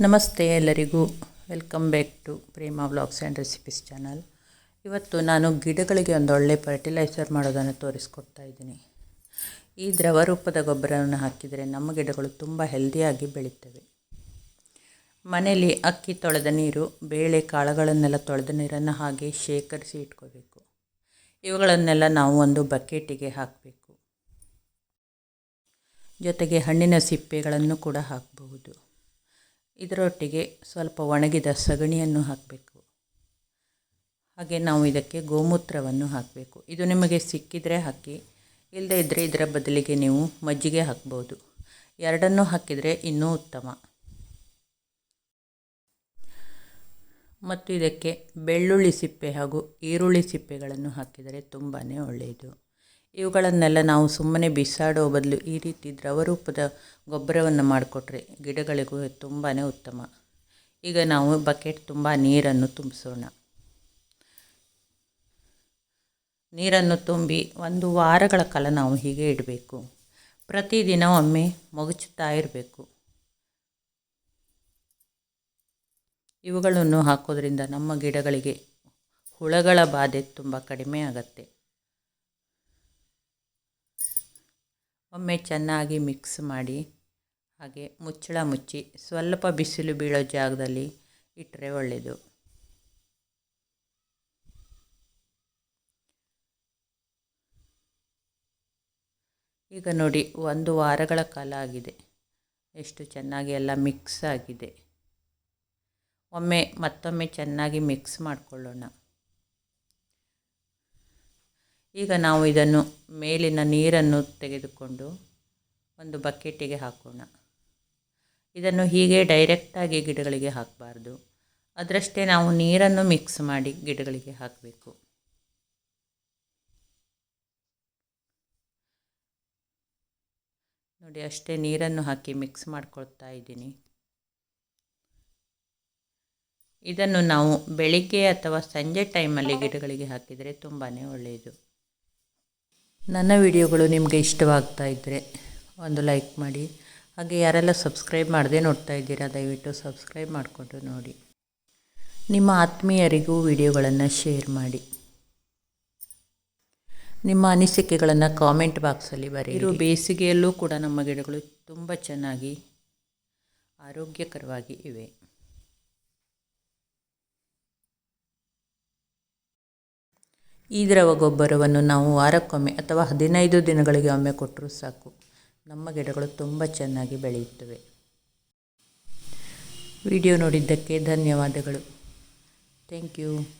ನಮಸ್ತೆ ಎಲ್ಲರಿಗೂ. Welcome back to Prema vlogs and recipes channel ಇವತ್ತು ನಾನು ಗಿಡಗಳಿಗೆ ಒಂದು ಒಳ್ಳೆ ಫರ್ಟಿಲೈಸರ್ ಮಾಡೋದನ್ನು ತೋರಿಸ್ಕೊಡ್ತಾ ಇದ್ದೀನಿ. ಈ ದ್ರವ ರೂಪದ ಗೊಬ್ಬರವನ್ನು ಹಾಕಿದರೆ ನಮ್ಮ ಗಿಡಗಳು ತುಂಬ ಹೆಲ್ದಿಯಾಗಿ ಬೆಳೀತವೆ. ಮನೆಯಲ್ಲಿ ಅಕ್ಕಿ ತೊಳೆದ ನೀರು, ಬೇಳೆ ಕಾಳುಗಳನ್ನೆಲ್ಲ ತೊಳೆದ ನೀರನ್ನು ಹಾಗೆ ಶೇಖರಿಸಿ ಇಟ್ಕೋಬೇಕು. ಇವುಗಳನ್ನೆಲ್ಲ ನಾವು ಒಂದು ಬಕೆಟಿಗೆ ಹಾಕಬೇಕು. ಜೊತೆಗೆ ಹಣ್ಣಿನ ಸಿಪ್ಪೆಗಳನ್ನು ಕೂಡ ಹಾಕಬಹುದು. ಇದರೊಟ್ಟಿಗೆ ಸ್ವಲ್ಪ ಒಣಗಿದ ಸಗಣಿಯನ್ನು ಹಾಕಬೇಕು. ಹಾಗೆ ನಾವು ಇದಕ್ಕೆ ಗೋಮೂತ್ರವನ್ನು ಹಾಕಬೇಕು. ಇದು ನಿಮಗೆ ಸಿಕ್ಕಿದರೆ ಹಾಕಿ ಇಲ್ಲದೇ ಇದ್ದರೆ ಇದರ ಬದಲಿಗೆ ನೀವು ಮಜ್ಜಿಗೆ ಹಾಕ್ಬೋದು. ಎರಡನ್ನೂ ಹಾಕಿದರೆ ಇನ್ನೂ ಉತ್ತಮ. ಮತ್ತು ಇದಕ್ಕೆ ಬೆಳ್ಳುಳ್ಳಿ ಸಿಪ್ಪೆ ಹಾಗೂ ಈರುಳ್ಳಿ ಸಿಪ್ಪೆಗಳನ್ನು ಹಾಕಿದರೆ ತುಂಬಾ ಒಳ್ಳೆಯದು. ಇವುಗಳನ್ನೆಲ್ಲ ನಾವು ಸುಮ್ಮನೆ ಬಿಸಾಡೋ ಬದಲು ಈ ರೀತಿ ದ್ರವರೂಪದ ಗೊಬ್ಬರವನ್ನು ಮಾಡಿಕೊಟ್ರೆ ಗಿಡಗಳಿಗೂ ತುಂಬಾ ಉತ್ತಮ. ಈಗ ನಾವು ಬಕೆಟ್ ತುಂಬ ನೀರನ್ನು ತುಂಬಿಸೋಣ. ನೀರನ್ನು ತುಂಬಿ ಒಂದು ವಾರಗಳ ಕಾಲ ನಾವು ಹೀಗೆ ಇಡಬೇಕು. ಪ್ರತಿದಿನ ಒಮ್ಮೆ ಮಗುಚುತ್ತಾ ಇರಬೇಕು. ಇವುಗಳನ್ನು ಹಾಕೋದ್ರಿಂದ ನಮ್ಮ ಗಿಡಗಳಿಗೆ ಹುಳಗಳ ಬಾಧೆ ತುಂಬ ಕಡಿಮೆ ಆಗುತ್ತೆ. ಒಮ್ಮೆ ಚೆನ್ನಾಗಿ ಮಿಕ್ಸ್ ಮಾಡಿ ಹಾಗೆ ಮುಚ್ಚಳ ಮುಚ್ಚಿ ಸ್ವಲ್ಪ ಬಿಸಿಲು ಬೀಳೋ ಜಾಗದಲ್ಲಿ ಇಟ್ಟರೆ ಒಳ್ಳೆಯದು. ಈಗ ನೋಡಿ, ಒಂದು ವಾರಗಳ ಕಾಲ ಆಗಿದೆ. ಎಷ್ಟು ಚೆನ್ನಾಗಿ ಎಲ್ಲ ಮಿಕ್ಸ್ ಆಗಿದೆ. ಒಮ್ಮೆ ಮತ್ತೊಮ್ಮೆ ಚೆನ್ನಾಗಿ ಮಿಕ್ಸ್ ಮಾಡಿಕೊಳ್ಳೋಣ. ಈಗ ನಾವು ಇದನ್ನು ಮೇಲಿನ ನೀರನ್ನು ತೆಗೆದುಕೊಂಡು ಒಂದು ಬಕೆಟಿಗೆ ಹಾಕೋಣ. ಇದನ್ನು ಹೀಗೆ ಡೈರೆಕ್ಟಾಗಿ ಗಿಡಗಳಿಗೆ ಹಾಕಬಾರ್ದು. ಅದರಷ್ಟೇ ನಾವು ನೀರನ್ನು ಮಿಕ್ಸ್ ಮಾಡಿ ಗಿಡಗಳಿಗೆ ಹಾಕಬೇಕು. ನೋಡಿ, ಅಷ್ಟೇ ನೀರನ್ನು ಹಾಕಿ ಮಿಕ್ಸ್ ಮಾಡ್ಕೊಳ್ತಾ ಇದ್ದೀನಿ. ಇದನ್ನು ನಾವು ಬೆಳಿಗ್ಗೆ ಅಥವಾ ಸಂಜೆ ಟೈಮಲ್ಲಿ ಗಿಡಗಳಿಗೆ ಹಾಕಿದರೆ ತುಂಬಾ ಒಳ್ಳೆಯದು ನನ್ನ ವಿಡಿಯೋಗಳು ನಿಮಗೆ ಇಷ್ಟವಾಗ್ತಾ ಇದ್ದರೆ ಒಂದು ಲೈಕ್ ಮಾಡಿ. ಹಾಗೆ ಯಾರೆಲ್ಲ ಸಬ್ಸ್ಕ್ರೈಬ್ ಮಾಡದೆ ನೋಡ್ತಾ ಇದ್ದೀರಾ, ದಯವಿಟ್ಟು ಸಬ್ಸ್ಕ್ರೈಬ್ ಮಾಡಿಕೊಂಡು ನೋಡಿ. ನಿಮ್ಮ ಆತ್ಮೀಯರಿಗೂ ವಿಡಿಯೋಗಳನ್ನು ಶೇರ್ ಮಾಡಿ. ನಿಮ್ಮ ಅನಿಸಿಕೆಗಳನ್ನು ಕಾಮೆಂಟ್ ಬಾಕ್ಸಲ್ಲಿ ಬರೀ ಇರು, ಬೇಸಿಗೆಯಲ್ಲೂ ಕೂಡ ನಮ್ಮ ಗಿಡಗಳು ತುಂಬ ಚೆನ್ನಾಗಿ ಆರೋಗ್ಯಕರವಾಗಿ ಇವೆ. ಈ ದ್ರವ ಗೊಬ್ಬರವನ್ನು ನಾವು ವಾರಕ್ಕೊಮ್ಮೆ ಅಥವಾ ಹದಿನೈದು ದಿನಗಳಿಗೆ ಒಮ್ಮೆ ಕೊಟ್ಟರೂ ಸಾಕು. ನಮ್ಮ ಗಿಡಗಳು ತುಂಬ ಚೆನ್ನಾಗಿ ಬೆಳೆಯುತ್ತವೆ. ವಿಡಿಯೋ ನೋಡಿದ್ದಕ್ಕೆ ಧನ್ಯವಾದಗಳು. Thank you.